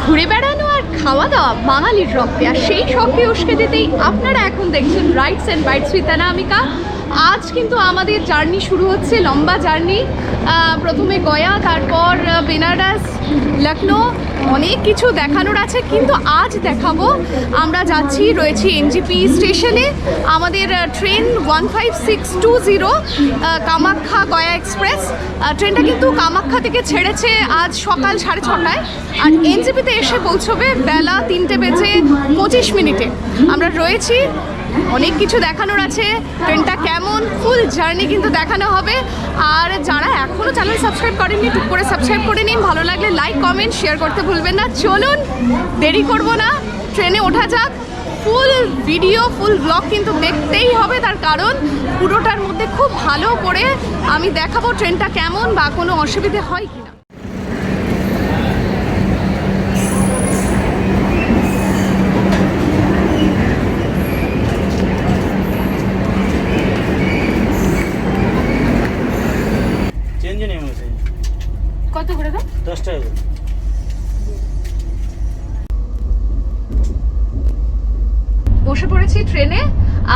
ঘুরে বেড়ানো আর খাওয়া দাওয়া বাঙালির রক্তে, আর সেই শখকে উস্কে দিতেই আপনারা এখন দেখছেন rights and bytes with Anamika আজ কিন্তু আমাদের জার্নি শুরু হচ্ছে, লম্বা জার্নি। প্রথমে গয়া, তারপর বেনারস লখনৌ অনেক কিছু দেখানোর আছে, কিন্তু আজ দেখাবো। আমরা যাচ্ছি, রয়েছি এনজিপি স্টেশনে। আমাদের train one five six two zero Kamakhya Gaya express. ট্রেনটা কিন্তু কামাখ্যা থেকে ছেড়েছে আজ সকাল সাড়ে ছটায়। আর এনজিপিতে এসে পৌঁছবে বেলা তিনটে বেজে পঁচিশ মিনিটে। আমরা রয়েছি অনেক কিছু দেখানোর আছে। ট্রেনটা কেমন? ফুল জার্নি কিন্তু দেখানো হবে। আর যারা এখনও চ্যানেল সাবস্ক্রাইব করেননি টুক করে সাবস্ক্রাইব করে নিন। ভালো লাগলে লাইক কমেন্ট শেয়ার করতে ভুলবেন না। চলুন, দেরি করব না। ট্রেনে ওঠা যাক। ফুল ভিডিও ফুল ব্লগ কিন্তু দেখতেই হবে। তার কারণ, পুরোটার মধ্যে খুব ভালো করে আমি দেখাবো ট্রেনটা কেমন বা কোনো অসুবিধে হয় কিনা চেঞ্জ নেই হয়েছে কত করে দাম বসে পড়েছি ট্রেনে,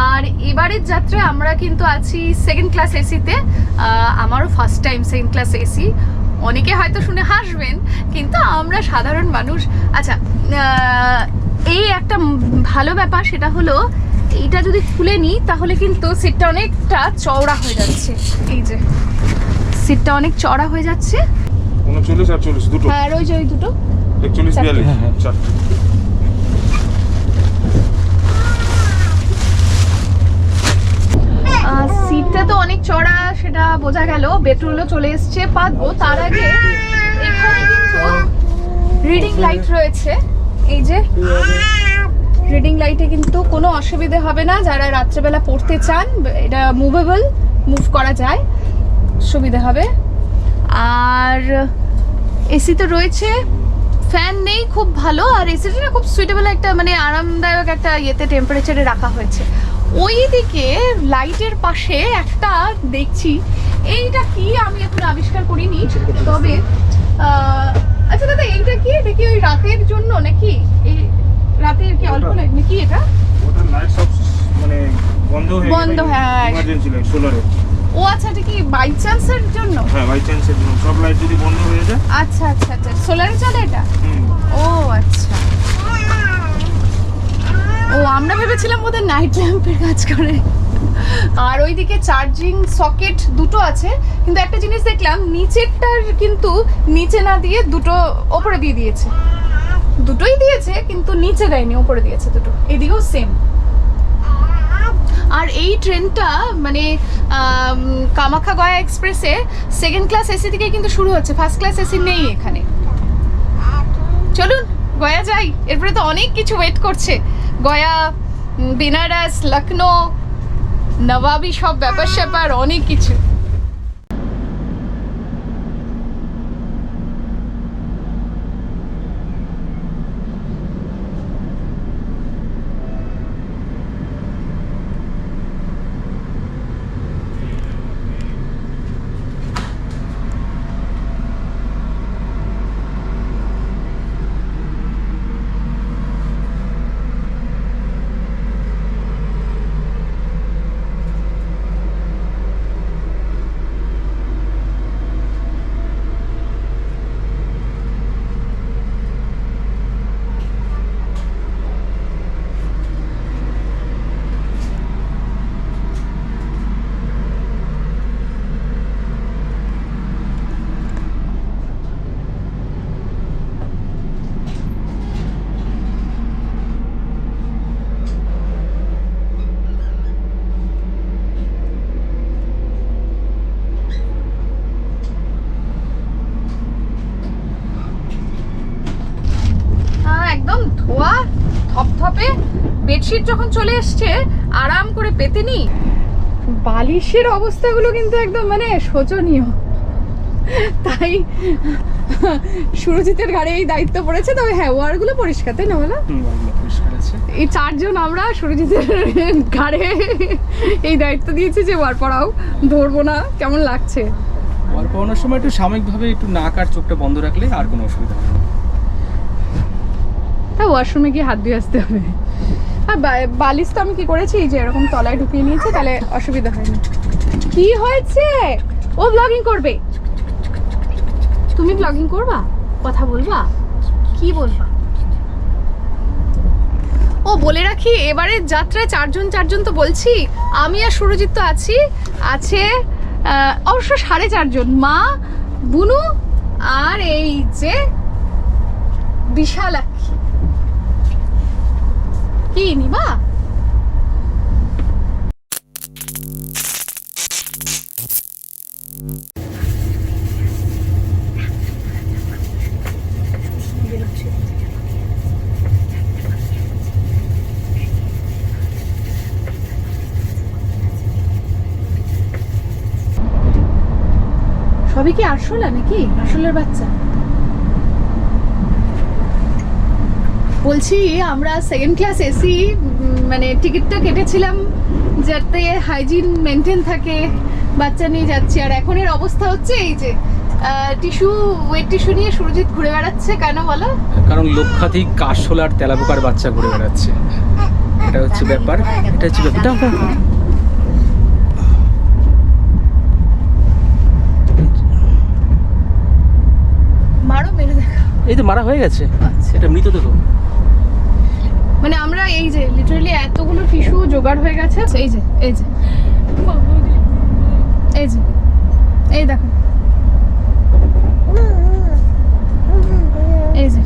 আর এবারের যাত্রায় আমরা কিন্তু আছি সেকেন্ড ক্লাস এসিতে আমারও first time second class AC অনেকে হয়তো শুনে হাসবেন, কিন্তু আমরা সাধারণ মানুষ। আচ্ছা এই একটা ভালো ব্যাপার সেটা হলো, এইটা যদি খুলে নিই, তাহলে কিন্তু সিটটা অনেকটা চওড়া হয়ে যাচ্ছে। এই যে সিটটা অনেক চড়া হয়ে যাচ্ছে। উনচল্লিশ আর চল্লিশ দুটো। হ্যাঁ আর ওই যে ওই দুটো। একচল্লিশ বিয়াল্লিশ হ্যাঁ, হ্যাঁ। চারটে। সিটটা তো অনেক চড়া সেটা বোঝা গেল। বেডরুমও চলে এসছে পাতবো তার আগে এখানে কিন্তু রিডিং লাইট রয়েছে। এই যে রিডিং লাইটে কিন্তু কোনো অসুবিধে হবে না। যারা রাত্রেবেলা পড়তে চান এটা মুভেবল মুভ করা যায়। সুবিধা হবে। আর এসি তো রয়েছে ফ্যান নেই খুব ভালো আর এসিটা না খুব সুইটেবল একটা মানে আরামদায়ক একটা ইয়েতে টেম্পারেচারে রাখা হয়েছে। ওই দিকে লাইটের পাশে একটা দেখছি এইটা কি আমি এখন আবিষ্কার করিনি তবে আচ্ছা দাদা এইটা কি? এটা কি ওই রাতের জন্য নাকি? এই রাতের কি অল্প লাইট নাকি এটা? ওটা লাইট সব মানে বন্ধ হয়ে বন্ধ, হ্যাঁ। ইমার্জেন্সি লাইট ও আচ্ছা এটা কি বাই চান্সের জন্য? হ্যাঁ বাই চান্সের জন্য। সব লাইট যদি বন্ধ হয়ে যায়। আচ্ছা আচ্ছা আচ্ছা। সোলারে চলে এটা? ও আচ্ছা। ও আমরা ভেবেছিলাম ওদের নাইট ল্যাম্পের কাজ করে। আর ওইদিকে চার্জিং সকেট দুটো আছে কিন্তু একটা জিনিস দেখলাম নিচেরটার কিন্তু নিচে না দিয়ে দুটো ওপরে দিয়ে দিয়েছে। দুটোই দিয়েছে কিন্তু নিচে দেয়নি ওপরে দিয়েছে দুটো। এদিকেও সেম আর এই ট্রেনটা মানে কামাখা গয়া এক্সপ্রেসে সেকেন্ড ক্লাস এসি থেকে কিন্তু শুরু হচ্ছে। ফার্স্ট ক্লাস এসি নেই এখানে। চলুন, গয়া যাই। এরপরে তো অনেক কিছু ওয়েট করছে। গয়া বেনারস, লখনৌ, নবাবি সব ব্যাপার স্যাপার অনেক কিছু। বেডশিট যখন চলে এসছে আরাম করে পেতে নি বালিশের অবস্থাগুলো কিন্তু একদম মানে শোচনীয়। তাই সুরজিতের ঘাড়ে এই দায়িত্ব পড়েছে তবে হ্যাঁ ওয়ারগুলো পরিষ্কার তাই না বলো? এই চারজন আমরা সুরজিতের ঘাড়ে এই দায়িত্ব দিয়েছি যে ওয়ার পড়াও ধরবো না কেমন লাগছে? আর পড়ানোর সময় একটু সাময়িকভাবে একটু নাক আর চোখটা বন্ধ রাখলে আর কোনো অসুবিধা হবে না ওয়াশরুমে গিয়ে হাত দিয়ে আসতে হবে। আর বা- বালিশ তো আমি কি করেছি? যে এরকম তলায় ঢুকিয়ে নিয়েছি, তাহলে অসুবিধা হয়নি কি হয়েছে? ও ব্লগিং করবে। তুমি ব্লগিং করবা? কথা বলবা? কি বলবা? ও, বলে রাখি, এবারে যাত্রায় চারজন চারজন তো বলছি। আমি আর সুরজিৎ তো আছি। আছে অবশ্য সাড়ে চারজন। মা, বুনু আর এই যে বিশালাক্ষী। কি নিবা সবই কি আরশোলা নাকি? আরশোলার বাচ্চা। বলছি, আমরা সেকেন্ড ক্লাস এসি মানে টিকিটটা কেটেছিলাম যাতে হাইজিন মেনটেন থাকে, বাচ্চা নিয়ে যাচ্ছি। আর এখন এর অবস্থা হচ্ছে এই যে টিস্যু ওয়েট টিস্যু নিয়ে সুরজিৎ ঘুরে বেড়াচ্ছে, কেন বলো? কারণ লক্ষাধিক কাশোলার তেলাপোকার বাচ্চা ঘুরে বেড়াচ্ছে। এটা হচ্ছে ব্যাপার, এটা হচ্ছে ব্যাপার দাও, দাও, দাও। মারো মেরে দেখা এই তো মারা হয়ে গেছে? আচ্ছা। এটা মৃত দেখো মানে আমরা এই যে লিটারালি এতগুলো টিস্যু জোগাড় হয়ে গেছে। এই যে এই যে। এই যে। এই দেখো। এই যে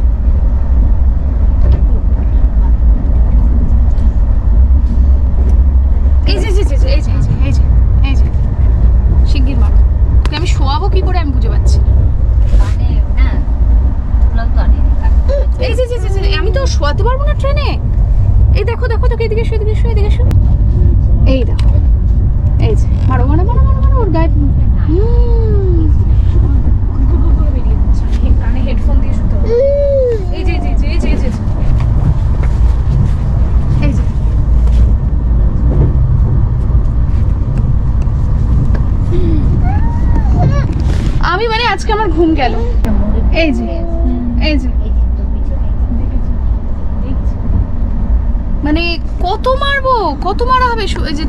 এই যে এই যে এই যে এই যে এই যে। শিগগির মারো। আমি শোয়াবো কি করে আমি বুঝে পাচ্ছি না এই যে যে যে, যে, আমি তো শোয়াতে পারব না ট্রেনে এই দেখো দেখো তোকে এদিকে শো এদিকে শো এদিকে শো এই দেখো এই যে মারো মারো মারো মারো মারো ওর গায়ে হেডফোন দিয়ে। এই। এই যে আমি মানে আজকে আমার ঘুম গেল এই যে এই যে মানে কত মারবো? কত মারা হবে? যে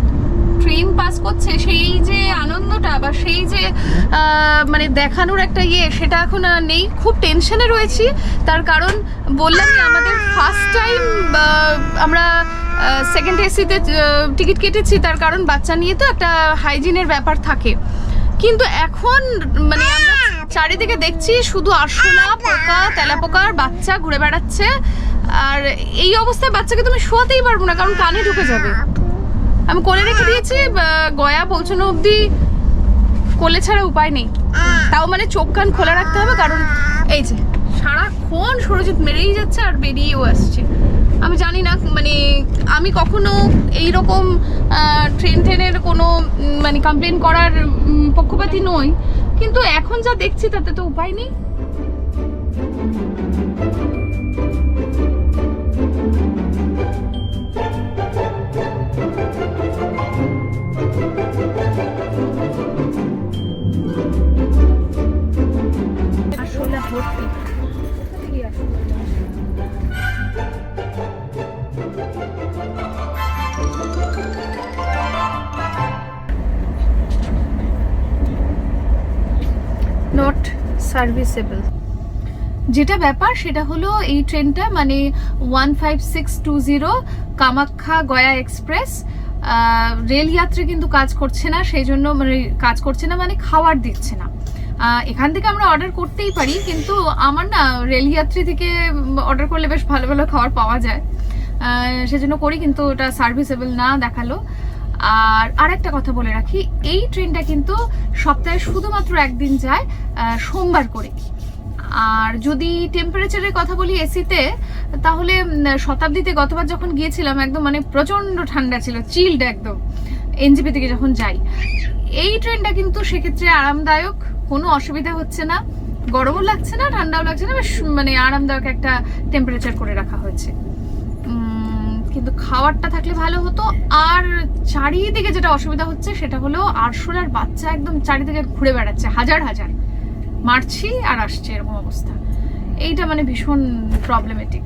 ট্রেন পাস করছে, সেই যে আনন্দটা বা সেই যে মানে দেখানোর একটা ইয়ে সেটা এখন নেই। খুব টেনশনে রয়েছি। তার কারণ বললামই, আমাদের ফার্স্ট টাইম আমরা সেকেন্ড এসিতে টিকিট কেটেছি। তার কারণ বাচ্চা নিয়ে তো একটা হাইজিনের ব্যাপার থাকে। কিন্তু এখন মানে আমরা চারিদিকে দেখছি, শুধু আরশোলা, পোকা তেলাপোকার বাচ্চা ঘুরে বেড়াচ্ছে। আর এই অবস্থায় বাচ্চাকে তুমি শোয়াতেই পারব না, কারণ কানে ঢুকে যাবে। আমি কোলে রেখে দিয়েছি গয়া পৌঁছানো অবধি কোলে ছাড়া উপায় নেই। তাও মানে চোখ কান খোলা রাখতে হবে, কারণ এই যে সারাক্ষণ সুরজিৎ মেরেই যাচ্ছে আর বেরিয়েও আসছে। আমি জানি না মানে আমি কখনো এই রকম ট্রেন ট্রেনের কোনো মানে কমপ্লেন করার পক্ষপাতী নই। কিন্তু এখন যা দেখছি তাতে তো উপায় নেই। নট সার্ভিসেবল যেটা ব্যাপার, সেটা হলো এই ট্রেনটা মানে one five six two zero Kamakhya Gaya express rail যাত্রী কিন্তু কাজ করছে না, সেই জন্য মানে কাজ করছে না মানে খাবার দিচ্ছে না। এখান থেকে আমরা অর্ডার করতেই পারি, কিন্তু আমার না রেল যাত্রী থেকে অর্ডার করলে বেশ ভালো ভালো খাবার পাওয়া যায়। সেজন্য করি, কিন্তু ওটা সার্ভিসেবল না দেখাল। আর আরেকটা কথা বলে রাখি, এই ট্রেনটা কিন্তু সপ্তাহে শুধুমাত্র একদিন যায় সোমবার করে। আর যদি টেম্পারেচারের কথা বলি এসিতে তাহলে শতাব্দীতে গতবার যখন গিয়েছিলাম, একদম মানে প্রচণ্ড ঠান্ডা ছিল চিল্ড একদম, এনজিপি থেকে যখন যাই, এই ট্রেনটা কিন্তু সেক্ষেত্রে আরামদায়ক, কোনো অসুবিধা হচ্ছে না। গরমও লাগছে না, ঠান্ডাও লাগছে না মানে আরামদায়ক একটা টেম্পারেচার করে রাখা হয়েছে। কিন্তু খাওয়ারটা থাকলে ভালো হতো। আর চারিদিকে যেটা অসুবিধা হচ্ছে, সেটা হলো আরশোলার বাচ্চা একদম চারিদিকে ঘুরে বেড়াচ্ছে, হাজার হাজার। মারছি আর আসছে, এরকম অবস্থা। এইটা মানে ভীষণ প্রবলেমেটিক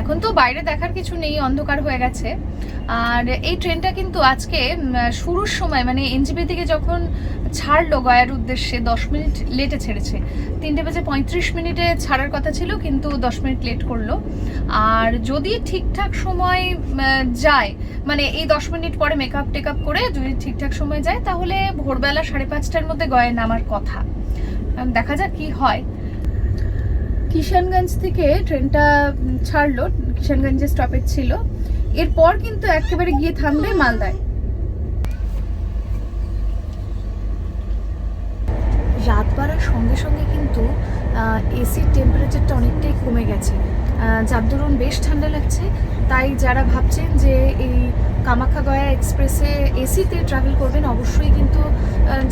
এখন তো বাইরে দেখার কিছু নেই, অন্ধকার হয়ে গেছে। আর এই ট্রেনটা কিন্তু আজকে শুরুর সময় মানে এনজিপি থেকে যখন ছাড়লো গয়ার উদ্দেশ্যে, দশ মিনিট লেটে ছেড়েছে। তিনটে বাজে পঁয়ত্রিশ মিনিটে ছাড়ার কথা ছিল, কিন্তু দশ মিনিট লেট করল। আর যদি ঠিকঠাক সময় যায় মানে এই দশ মিনিট পরে মেকআপ টেকআপ করে যদি ঠিকঠাক সময় যায়, তাহলে ভোরবেলা সাড়ে পাঁচটার মধ্যে গয়ায় নামার কথা। দেখা যাক কি হয়। কিষানগঞ্জ থেকে ট্রেনটা ছাড়লো। কিষানগঞ্জে স্টপেজ ছিল। এরপর কিন্তু একেবারে গিয়ে থামবে মালদায়। রাত বাড়ার সঙ্গে সঙ্গে কিন্তু এসির টেম্পারেচারটা অনেকটাই কমে গেছে। যার দরুন বেশ ঠান্ডা লাগছে। তাই যারা ভাবছেন যে এই কামাখ্যা গয়া এক্সপ্রেসে এসিতে ট্রাভেল করবেন, অবশ্যই কিন্তু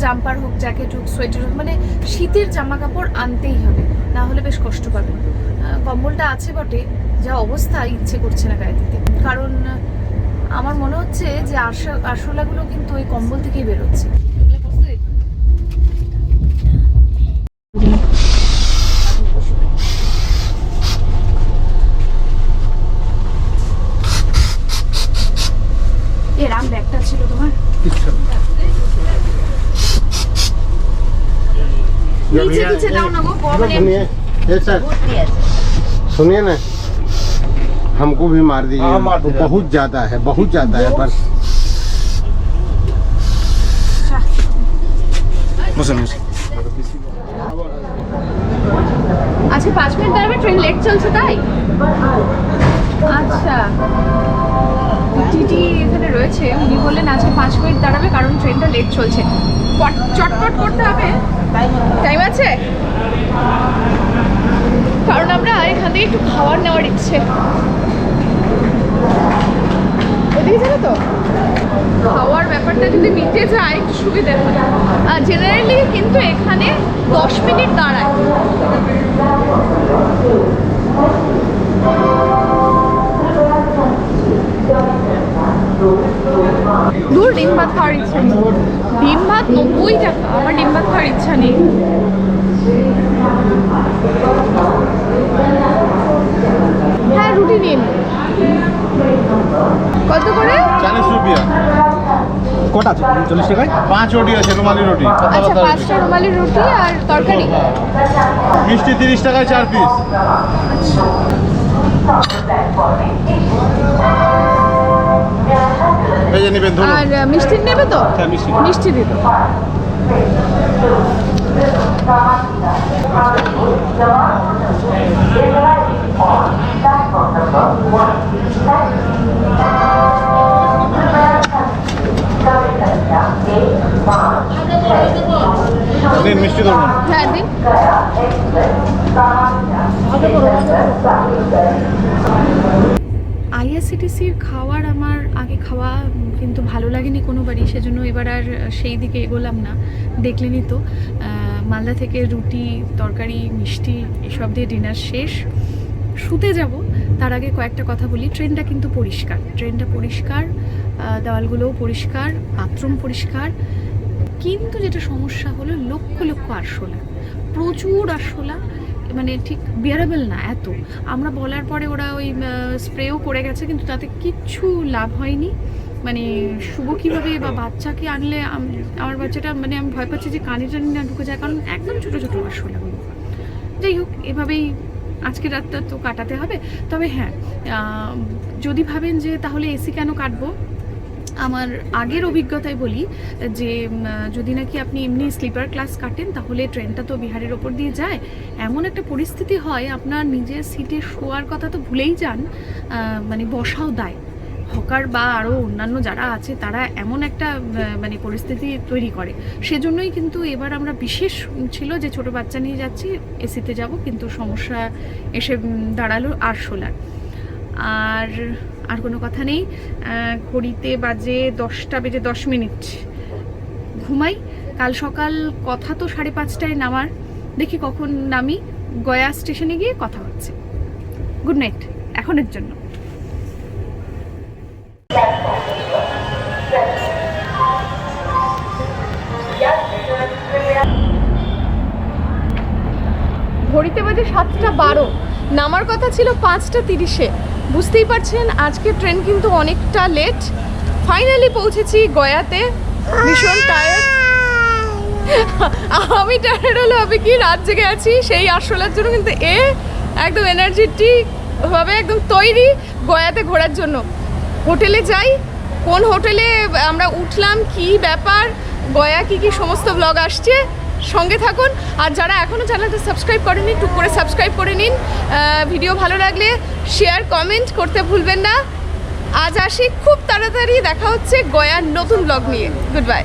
জাম্পার হোক জ্যাকেট হোক সোয়েটার হোক মানে শীতের জামা কাপড় আনতেই হবে। না হলে বেশ কষ্ট পাবেন। কম্বলটা আছে বটে। যা অবস্থা ইচ্ছে করছে না গায়ে দিতে। কারণ আমার মনে হচ্ছে যে আশা আরশোলাগুলো কিন্তু ওই কম্বল থেকেই বেরোচ্ছে। শুনিয়ে ব্যাগটা ছিল তোমার? না। हमको भी मार दीजिए बहुत ज्यादा है बहुत ज्यादा है बस বসে বসে আচ্ছা পাঁচ মিনিট দাঁড়াবে ট্রেন লেট চলছে তাই আচ্ছা টিটি এখানে রয়েছে উনি বললেন আজকে পাঁচ মিনিট দাঁড়াবে কারণ ট্রেনটা লেট চলছে পট- চটপট করতে হবে টাইম আছে কারণ আমরা এখান থেকে একটু খাবার নেওয়ার ইচ্ছে এদিকে যাবে তো? খাওয়ার ব্যাপারটা যদি মিটে যায়, একটু সুবিধা হয়। জেনারেলি কিন্তু এখানে দশ মিনিট দাঁড়ায়। দূর ডিম ভাত খাওয়ার ইচ্ছা নেই। ডিম ভাত নব্বই টাকা, আমার ডিম ভাত খাওয়ার ইচ্ছা নেই হ্যাঁ রুটি নিয়ে নিন কত চালিশ রুপিয়া। কটা আছে? চল্লিশ টাকায়? পাঁচ রুটি আছে রুমালি রুটি। আচ্ছা পাঁচটা রুমালি রুটি আর তরকারি? মিষ্টি তিরিশ টাকায় চার পিস ভেজে নেবেন ধরুন আর মিষ্টি নেবে তো? হ্যাঁ, মিষ্টি। মিষ্টি দিন দিন মিষ্টি ধরুন। হ্যাঁ দিন। আইআরসিটিসির খাওয়ার আমার আগে খাওয়া কিন্তু ভালো লাগেনি কোনোবারই সেজন্য এবার আর সেই দিকে এগোলাম না দেখলেনই তো। মালদা থেকে রুটি তরকারি মিষ্টি এসব দিয়ে ডিনার শেষ। শুতে যাব তার আগে কয়েকটা কথা বলি। ট্রেনটা কিন্তু পরিষ্কার ট্রেনটা পরিষ্কার। দেওয়ালগুলোও পরিষ্কার, বাথরুম পরিষ্কার। কিন্তু যেটা সমস্যা হলো লক্ষ লক্ষ আরশোলা। প্রচুর আরশোলা মানে ঠিক বিয়ারেবল না, এত। আমরা বলার পরে ওরা ওই স্প্রেও করে গেছে, কিন্তু তাতে কিচ্ছু লাভ হয়নি। মানে শুভ কীভাবে বা বাচ্চাকে আনলে আমার বাচ্চাটা মানে আমি ভয় পাচ্ছি যে কানে টানি না ঢুকে যায়, কারণ একদম ছোটো ছোটো আরশোলাগুলো যাই হোক, এভাবেই আজকে রাতটা তো কাটাতে হবে। তবে হ্যাঁ যদি ভাবেন যে তাহলে এসি কেন কাটবো? আমার আগের অভিজ্ঞতায় বলি যে যদি নাকি আপনি এমনি স্লিপার ক্লাস কাটেন, তাহলে ট্রেনটা তো বিহারের ওপর দিয়ে যায়। এমন একটা পরিস্থিতি হয়, আপনার নিজের সিটে শোয়ার কথা তো ভুলেই যান মানে বসাও দায়। হকার বা আরও অন্যান্য যারা আছে, তারা এমন একটা মানে পরিস্থিতি তৈরি করে। সেজন্যই কিন্তু এবার আমরা বিশেষ ছিল যে, ছোট বাচ্চা নিয়ে যাচ্ছি এসিতে যাব, কিন্তু সমস্যা এসে দাঁড়াল আর সোলার আর আর কোনো কথা নেই। ঘড়িতে বাজে দশটা বেজে দশ মিনিট। ঘুমাই। কাল সকাল কথা তো সাড়ে পাঁচটায় নামার। দেখি কখন নামি। গয়া স্টেশনে গিয়ে কথা হচ্ছে। Good night. এখনের জন্য। ঘড়িতে বাজে সাতটা বারো। নামার কথা ছিল পাঁচটা তিরিশে। বুঝতেই পারছেন, আজকে ট্রেন কিন্তু অনেকটা লেট ফাইনালি পৌঁছেছি গয়াতে। ভীষণ টায়ার্ড আমি টায়ার্ড হলে হবে কি রাত জেগে আছি? সেই আরশোলার জন্য কিন্তু এ একদম এনার্জেটিক ভাবে একদম তৈরি গয়াতে ঘোরার জন্য। হোটেলে যাই, কোন হোটেলে আমরা উঠলাম, কি ব্যাপার, গয়া কি কি সমস্ত ব্লগ আসছে সঙ্গে থাকুন। আর যারা এখনও চ্যানেলটা সাবস্ক্রাইব করেনি টুক করে সাবস্ক্রাইব করে নিন। ভিডিও ভালো লাগলে শেয়ার কমেন্ট করতে ভুলবেন না। আজ আসি, খুব তাড়াতাড়ি দেখা হচ্ছে গয়ার নতুন ব্লগ নিয়ে। Good bye